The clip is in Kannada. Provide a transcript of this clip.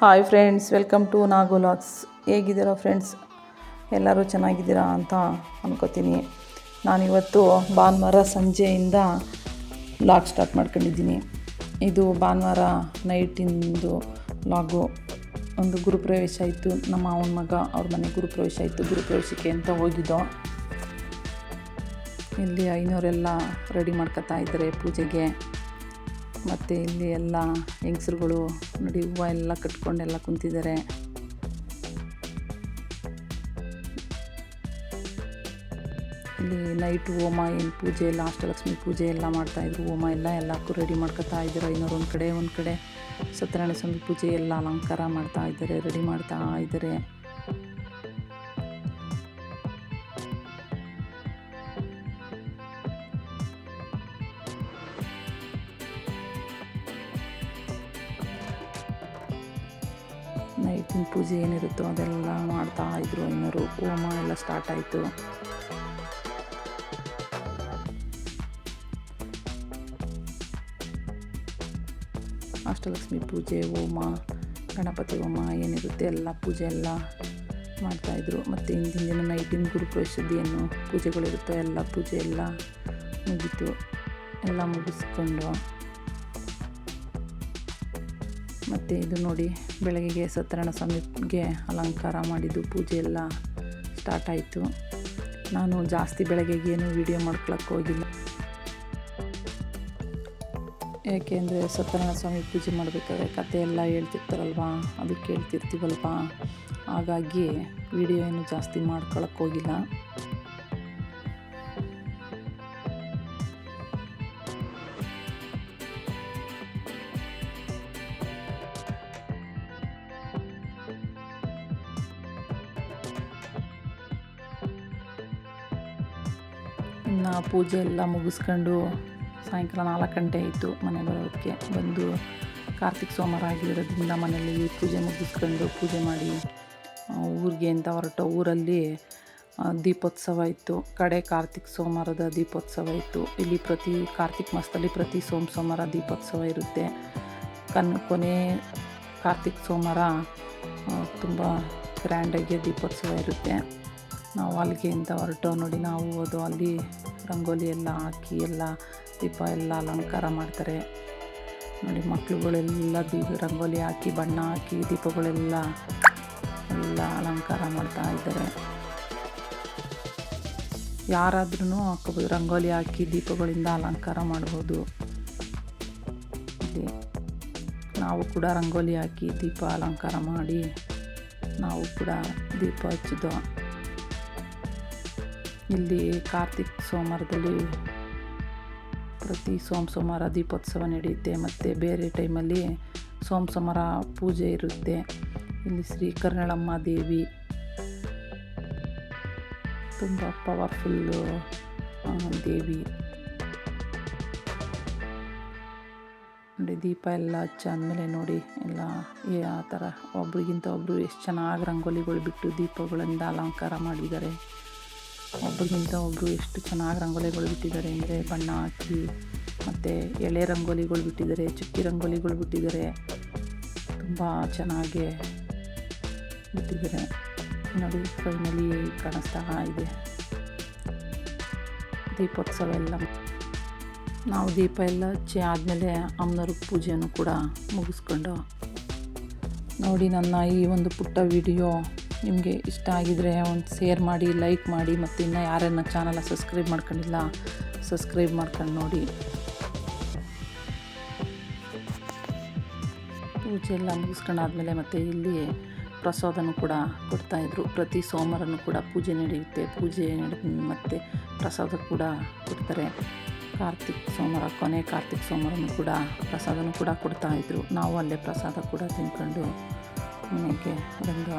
ಹಾಯ್ ಫ್ರೆಂಡ್ಸ್ ವೆಲ್ಕಮ್ ಟು ನಾಗೋಲಾಗ್ಸ್ ಹೇಗಿದ್ದೀರಾ ಫ್ರೆಂಡ್ಸ್ ಎಲ್ಲರೂ ಚೆನ್ನಾಗಿದ್ದೀರಾ ಅಂತ ಅನ್ಕೋತೀನಿ. ನಾನಿವತ್ತು ಭಾನುವಾರ ಸಂಜೆಯಿಂದ ಲಾಗ್ ಸ್ಟಾರ್ಟ್ ಮಾಡ್ಕೊಂಡಿದ್ದೀನಿ. ಇದು ಭಾನುವಾರ ನೈಟಿಂದು ಲಾಗು ಒಂದು ಗುರುಪ್ರವೇಶ ಇತ್ತು. ನಮ್ಮ ಅವನ ಮಗ ಅವ್ರ ಮನೆ ಗುರುಪ್ರವೇಶ ಇತ್ತು. ಗುರುಪ್ರವೇಶಕ್ಕೆ ಅಂತ ಹೋಗಿದ್ದೋ. ಇಲ್ಲಿ ಐನೂರೆಲ್ಲ ರೆಡಿ ಮಾಡ್ಕೊತಾ ಇದ್ದಾರೆ ಪೂಜೆಗೆ. ಮತ್ತು ಇಲ್ಲಿ ಎಲ್ಲ ಹೆಂಗಸ್ರುಗಳು ನೋಡಿ ಹೂವು ಎಲ್ಲ ಕಟ್ಕೊಂಡೆಲ್ಲ ಕುಂತಿದ್ದಾರೆ. ಇಲ್ಲಿ ನೈಟ್ ಹೋಮ, ಏನು ಪೂಜೆ ಎಲ್ಲ ಅಷ್ಟಲಕ್ಷ್ಮಿ ಪೂಜೆ ಎಲ್ಲ ಮಾಡ್ತಾಯಿದ್ರು ಹೋಮ ಎಲ್ಲ ಎಲ್ಲಕ್ಕೂ ರೆಡಿ ಮಾಡ್ಕೊತಾ ಇದ್ದಾರೆ ಇನ್ನೊರು ಒಂದು ಕಡೆ ಒಂದು ಕಡೆ ಸತ್ಯನಾರಾಯಣ ಸ್ವಾಮಿ ಪೂಜೆ ಎಲ್ಲ ಅಲಂಕಾರ ಮಾಡ್ತಾ ಇದ್ದಾರೆ ರೆಡಿ ಮಾಡ್ತಾ ಇದ್ದಾರೆ. ನೈಟಿನ ಪೂಜೆ ಏನಿರುತ್ತೋ ಅದೆಲ್ಲ ಮಾಡ್ತಾ ಇದ್ರು ಇನ್ನೂರು. ಹೋಮ ಎಲ್ಲ ಸ್ಟಾರ್ಟ್ ಆಯಿತು. ಅಷ್ಟಲಕ್ಷ್ಮಿ ಪೂಜೆ, ಹೋಮ, ಗಣಪತಿ ಹೋಮ ಏನಿರುತ್ತೆ ಎಲ್ಲ ಪೂಜೆ ಎಲ್ಲ ಮಾಡ್ತಾಯಿದ್ರು ಮತ್ತು ಹಿಂದಿನ ದಿನ ನೈಟಿನ ಗುರುಪ್ರವೇಶದ್ದು ಏನು ಪೂಜೆಗಳಿರುತ್ತೋ ಎಲ್ಲ ಪೂಜೆ ಎಲ್ಲ ಮುಗಿತು. ಎಲ್ಲ ಮುಗಿಸ್ಕೊಂಡು ಮತ್ತು ಇದು ನೋಡಿ ಬೆಳಗ್ಗೆಗೆ ಸತ್ಯನಾರಾಯಣ ಸ್ವಾಮಿಗೆ ಅಲಂಕಾರ ಮಾಡಿದ್ದು, ಪೂಜೆ ಎಲ್ಲ ಸ್ಟಾರ್ಟ್ ಆಯಿತು. ನಾನು ಜಾಸ್ತಿ ಬೆಳಗ್ಗೆಗೆ ಏನು ವೀಡಿಯೋ ಮಾಡ್ಕೊಳಕ್ಕೆ ಹೋಗಿಲ್ಲ. ಏಕೆಂದರೆ ಸತ್ಯನಾರಾಯಣ ಸ್ವಾಮಿ ಪೂಜೆ ಮಾಡಬೇಕಾದ್ರೆ ಕತೆ ಎಲ್ಲ ಹೇಳ್ತಿರ್ತಾರಲ್ವಾ? ಅದು ಕೇಳ್ತಿರ್ತೀವಲ್ವಾ? ಹಾಗಾಗಿ ವಿಡಿಯೋ ಏನು ಜಾಸ್ತಿ ಮಾಡ್ಕೊಳಕ್ಕೆ ಹೋಗಿಲ್ಲ. ಇನ್ನು ಪೂಜೆ ಎಲ್ಲ ಮುಗಿಸ್ಕೊಂಡು ಸಾಯಂಕಾಲ ನಾಲ್ಕು ಗಂಟೆ ಆಯಿತು ಮನೆ ಬರೋದಕ್ಕೆ. ಬಂದು ಕಾರ್ತಿಕ್ ಸೋಮವಾರ ಆಗಿರೋದ್ರಿಂದ ಮನೆಯಲ್ಲಿ ಪೂಜೆ ಮುಗಿಸ್ಕೊಂಡು ಪೂಜೆ ಮಾಡಿ ಊರಿಗೆ ಅಂತ ಹೊರಟ ಊರಲ್ಲಿ ದೀಪೋತ್ಸವ ಇತ್ತು. ಕಡೆ ಕಾರ್ತಿಕ್ ಸೋಮವಾರದ ದೀಪೋತ್ಸವ ಇತ್ತು. ಇಲ್ಲಿ ಪ್ರತಿ ಕಾರ್ತಿಕ್ ಮಾಸದಲ್ಲಿ ಪ್ರತಿ ಸೋಮ ಸೋಮವಾರ ದೀಪೋತ್ಸವ ಇರುತ್ತೆ. ಕನ್, ಕೊನೆ ಕಾರ್ತಿಕ್ ಸೋಮವಾರ ತುಂಬ ಗ್ರ್ಯಾಂಡಾಗಿ ದೀಪೋತ್ಸವ ಇರುತ್ತೆ. ನಾವು ಅಲ್ಲಿಗೆ ಹೊರಟೋ ಹೊರಟು ನೋಡಿ ನಾವು ಹೋದು, ಅಲ್ಲಿ ರಂಗೋಲಿ ಎಲ್ಲ ಹಾಕಿ ಎಲ್ಲ ದೀಪ ಎಲ್ಲ ಅಲಂಕಾರ ಮಾಡ್ತಾರೆ. ನೋಡಿ ಮಕ್ಕಳುಗಳೆಲ್ಲ ದೀಪ ರಂಗೋಲಿ ಹಾಕಿ, ಬಣ್ಣ ಹಾಕಿ, ದೀಪಗಳೆಲ್ಲ ಎಲ್ಲ ಅಲಂಕಾರ ಮಾಡ್ತಾ ಇದ್ದಾರೆ. ಯಾರಾದ್ರೂ ಹಾಕೋಬೋದು ರಂಗೋಲಿ ಹಾಕಿ, ದೀಪಗಳಿಂದ ಅಲಂಕಾರ ಮಾಡ್ಬೋದು. ನಾವು ಕೂಡ ರಂಗೋಲಿ ಹಾಕಿ, ದೀಪ ಅಲಂಕಾರ ಮಾಡಿ ನಾವು ಕೂಡ ದೀಪ ಹಚ್ಚಿದ್ದು ಇಲ್ಲಿ ಕಾರ್ತಿಕ್ ಸೋಮವಾರದಲ್ಲಿ ಪ್ರತಿ ಸೋಮ ಸೋಮವಾರ ದೀಪೋತ್ಸವ ನಡೆಯುತ್ತೆ ಮತ್ತು ಬೇರೆ ಟೈಮಲ್ಲಿ ಸೋಮ ಸೋಮವಾರ ಪೂಜೆ ಇರುತ್ತೆ. ಇಲ್ಲಿ ಶ್ರೀ ಕರ್ನಳಮ್ಮ ದೇವಿ. ತುಂಬ ಪವರ್ಫುಲ್ಲು ದೇವಿ. ನೋಡಿ, ದೀಪ ಎಲ್ಲ ಹಚ್ಚಾದ್ಮೇಲೆ ನೋಡಿ, ಎಲ್ಲ ಏ, ಆ ಥರ ಒಬ್ರಿಗಿಂತ ಒಬ್ಬರು ಎಷ್ಟು ಚೆನ್ನಾಗಿ ರಂಗೋಲಿಗಳು ಬಿಟ್ಟು ದೀಪಗಳಿಂದ ಅಲಂಕಾರ ಮಾಡಿದ್ದಾರೆ. ಒಬ್ರಿಗಿಂತ ಒಬ್ಬರು ಎಷ್ಟು ಚೆನ್ನಾಗಿ ರಂಗೋಲಿಗಳು ಬಿಟ್ಟಿದ್ದಾರೆ ಅಂದರೆ ಬಣ್ಣ ಹಾಕಿ ಮತ್ತು ಎಳೆ ರಂಗೋಲಿಗಳು ಬಿಟ್ಟಿದ್ದಾರೆ, ಚುಕ್ಕಿ ರಂಗೋಲಿಗಳು ಬಿಟ್ಟಿದ್ದಾರೆ. ತುಂಬ ಚೆನ್ನಾಗಿ ಬಿಟ್ಟಿದ್ದಾರೆ. ನೋಡಿ ಫೈನಲಿ ಕಾಣಿಸ್ತಾ ಇದೆ. ದೀಪೋತ್ಸವ ಎಲ್ಲ. ನಾವು ದೀಪ ಎಲ್ಲ ಹಚ್ಚಿ ಆದಮೇಲೆ ಅಮ್ಮನವ್ರ ಪೂಜೆಯನ್ನು ಕೂಡ ಮುಗಿಸ್ಕೊಂಡು ನೋಡಿ ನನ್ನ ಈ ಒಂದು ಪುಟ್ಟ ವಿಡಿಯೋ ನಿಮಗೆ ಇಷ್ಟ ಆಗಿದ್ರೆ ಒಂದು ಶೇರ್ ಮಾಡಿ, ಲೈಕ್ ಮಾಡಿ ಮತ್ತು ಇನ್ನೂ ಯಾರನ್ನ ಚಾನಲ ಸಬ್ಸ್ಕ್ರೈಬ್ ಮಾಡ್ಕೊಂಡಿಲ್ಲ, ಸಬ್ಸ್ಕ್ರೈಬ್ ಮಾಡ್ಕೊಂಡು ನೋಡಿ. ಪೂಜೆ ಎಲ್ಲ ಮುಗಿಸ್ಕೊಂಡಾದ್ಮೇಲೆ ಮತ್ತು ಇಲ್ಲಿ ಪ್ರಸಾದನೂ ಕೂಡ ಕೊಡ್ತಾಯಿದ್ರು ಪ್ರತಿ ಸೋಮವಾರನೂ ಕೂಡ ಪೂಜೆ ನಡೆಯುತ್ತೆ. ಪೂಜೆ ನಡೆದ ಮತ್ತು ಪ್ರಸಾದ ಕೂಡ ಕೊಡ್ತಾರೆ. ಕಾರ್ತಿಕ್ ಸೋಮವಾರ, ಕೊನೆ ಕಾರ್ತಿಕ್ ಸೋಮವಾರನೂ ಕೂಡ ಪ್ರಸಾದನೂ ಕೂಡ ಕೊಡ್ತಾಯಿದ್ರು ನಾವು ಅಲ್ಲೇ ಪ್ರಸಾದ ಕೂಡ ತಿನ್ಕೊಂಡು ಮನೆಗೆ ಬಂದು